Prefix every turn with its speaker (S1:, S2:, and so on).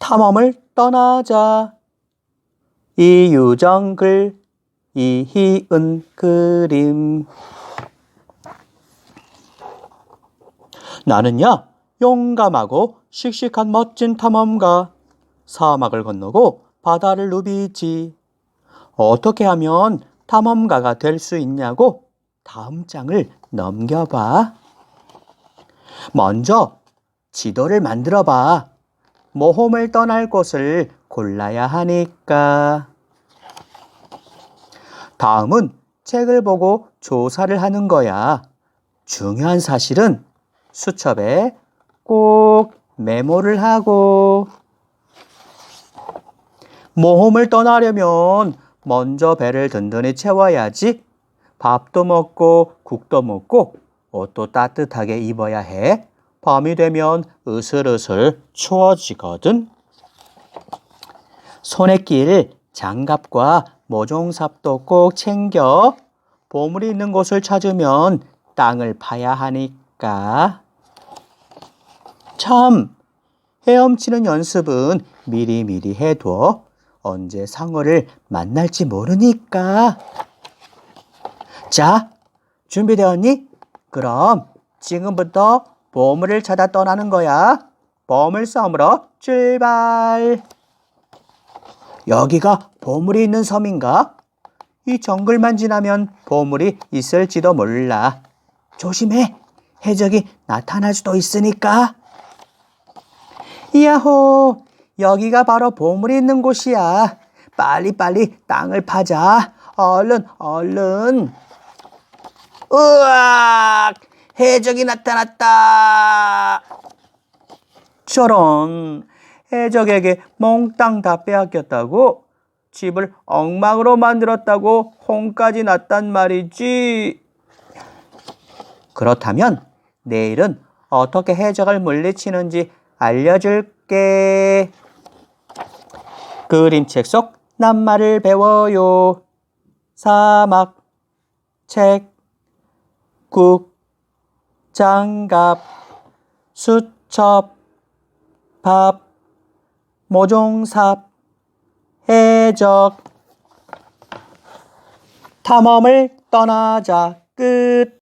S1: 탐험을 떠나자. 이유정 글, 이희은 그림. 나는야, 용감하고 씩씩한 멋진 탐험가. 사막을 건너고 바다를 누비지. 어떻게 하면 탐험가가 될 수 있냐고 다음 장을 넘겨봐. 먼저 지도를 만들어 봐. 모험을 떠날 곳을 골라야 하니까. 다음은 책을 보고 조사를 하는 거야. 중요한 사실은 수첩에 꼭 메모를 하고. 모험을 떠나려면 먼저 배를 든든히 채워야지. 밥도 먹고 국도 먹고 옷도 따뜻하게 입어야 해. 밤이 되면 으슬으슬 추워지거든. 손에 낄 장갑과 모종삽도 꼭 챙겨. 보물이 있는 곳을 찾으면 땅을 파야 하니까. 참, 헤엄치는 연습은 미리미리 해둬. 언제 상어를 만날지 모르니까. 자, 준비되었니? 그럼 지금부터 보물을 찾아 떠나는 거야. 보물 섬으로 출발. 여기가 보물이 있는 섬인가? 이 정글만 지나면 보물이 있을지도 몰라. 조심해. 해적이 나타날 수도 있으니까. 야호! 여기가 바로 보물이 있는 곳이야. 빨리빨리 땅을 파자. 얼른, 얼른. 으악! 해적이 나타났다. 저런 해적에게 몽땅 다 빼앗겼다고 집을 엉망으로 만들었다고 홍까지 났단 말이지. 그렇다면 내일은 어떻게 해적을 물리치는지 알려줄게. 그림책 속 낱말을 배워요. 사막, 책, 국, 장갑, 수첩, 밥, 모종삽, 해적. 탐험을 떠나자 끝.